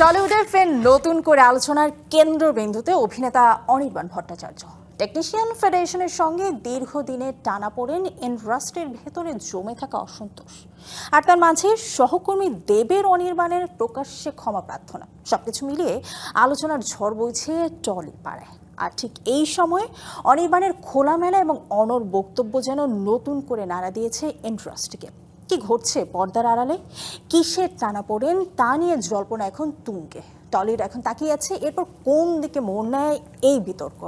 টলিউডের ফের নতুন করে আলোচনার কেন্দ্রবিন্দুতে অভিনেতা অনির্বাণ ভট্টাচার্য। টেকনিশিয়ান ফেডারেশনের সঙ্গে দীর্ঘদিনের টানাপোড়েন ইন্ডাস্ট্রির ভেতরে জমে থাকা অসন্তোষ। আর তার মাঝে সহকর্মী দেবের অনির্বাণের প্রকাশ্যে ক্ষমা প্রার্থনা। সবকিছু মিলিয়ে আলোচনার ঝড় বইছে টলি পাড়ায়। আর ঠিক এই সময় অনির্বাণের খোলামেলা এবং অনর বক্তব্য যেন নতুন করে নাড়া দিয়েছে ইন্ডাস্ট্রিকে। কি ঘটছে পর্দার আড়ালে? কিসের টানা পড়েন তা নিয়ে জল্পনা এখন তুঙ্গে। টলিউড এখন তাকিয়ে আছে, এরপর কোন দিকে মোড় নেয় এই বিতর্ক?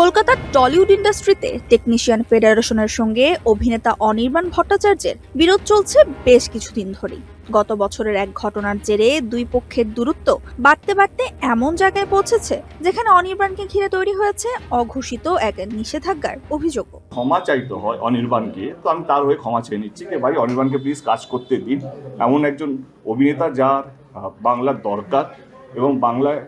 কলকাতার টলিউড ইন্ডাস্ট্রিতে টেকনিশিয়ান ফেডারেশনের সঙ্গে অভিনেতা অনির্বাণ ভট্টাচার্যের বিরোধ চলছে বেশ কিছুদিন ধরেই। গত বছরের এক ঘটনার জেরে দুই পক্ষের দূরত্ব বাড়তে বাড়তে এমন জায়গায় পৌঁছেছে যেখানে অনির্বাণকে ঘিরে তৈরি হয়েছে অঘোষিত এক নিষেধাজ্ঞার অভিযোগ। ক্ষমা চাইতে হয় অনির্বাণকে, তো আমি তার হয়ে ক্ষমা চেয়ে নিচ্ছি যে ভাই, অনির্বাণকে প্লিজ কাজ করতে দিন। এমন একজন অভিনেতা যার বাংলার দরকার এবং বাংলায়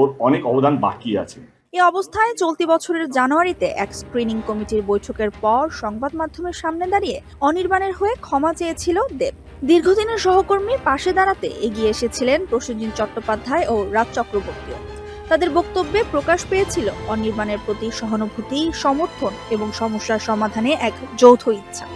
ওর অনেক অবদান বাকি আছে। এ অবস্থায় চলতি বছরের জানুয়ারিতে এক স্ক্রিনিং কমিটির বৈঠকের পর সংবাদ মাধ্যমের সামনে দাঁড়িয়ে অনির্বাণের হয়ে ক্ষমা চেয়েছিল দেব। দীর্ঘদিনের সহকর্মীর পাশে দাঁড়াতে এগিয়ে এসেছিলেন প্রসেনজিৎ চট্টোপাধ্যায় ও রাজ চক্রবর্তীও। তাদের বক্তব্যে প্রকাশ পেয়েছিল অনির্বাণের প্রতি সহানুভূতি, সমর্থন এবং সমস্যার সমাধানে এক যৌথ ইচ্ছা।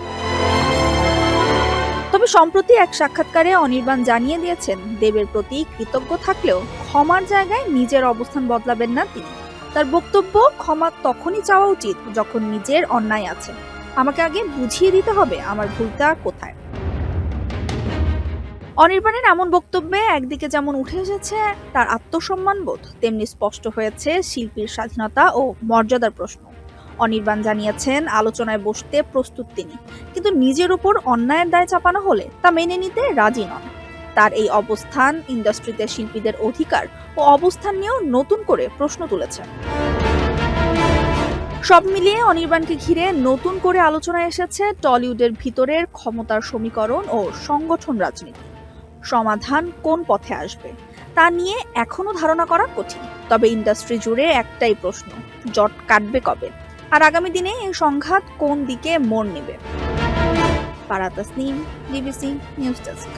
তবে সম্প্রতি এক সাক্ষাৎকারে অনির্বাণ জানিয়ে দিয়েছেন, দেবের প্রতি কৃতজ্ঞ থাকলেও ক্ষমার জায়গায় নিজের অবস্থান বদলাবেন না তিনি। তার বক্তব্য ক্ষমা তখনই চাওয়া উচিত যখন নিজের অন্যায় আছে। আমাকে আগে বুঝিয়ে দিতে হবে আমার ভুলটা কোথায়। অনির্বাণের এমন বক্তব্যে একদিকে যেমন উঠে এসেছে তার আত্মসম্মান বোধ, তেমনি স্পষ্ট হয়েছে শিল্পীর স্বাধীনতা ও মর্যাদার প্রশ্ন। অনির্বাণ জানিয়েছেন, আলোচনায় বসতে প্রস্তুত তিনি। কিন্তু নিজের উপর অন্যায়ের দায় চাপানো হলে তা মেনে নিতে রাজি নন। তার এই অবস্থান ইন্ডাস্ট্রিতে শিল্পীদের অধিকার ও অবস্থান নিয়েও নতুন করে প্রশ্ন তুলেছে। সব মিলিয়ে অনির্বাণকে ঘিরে নতুন করে আলোচনায় এসেছে টলিউডের ভিতরের ক্ষমতার সমীকরণ ও সংগঠন রাজনীতি। সমাধান কোন পথে আসবে তা নিয়ে এখনও ধারণা করা কঠিন, তবে ইন্ডাস্ট্রি জুড়ে একটাই প্রশ্ন, জট কাটবে কবে? আর আগামী দিনে এই সংঘাত কোন দিকে মোড় নেবে? পারাতাসনিম নিউজ ডেস্ক।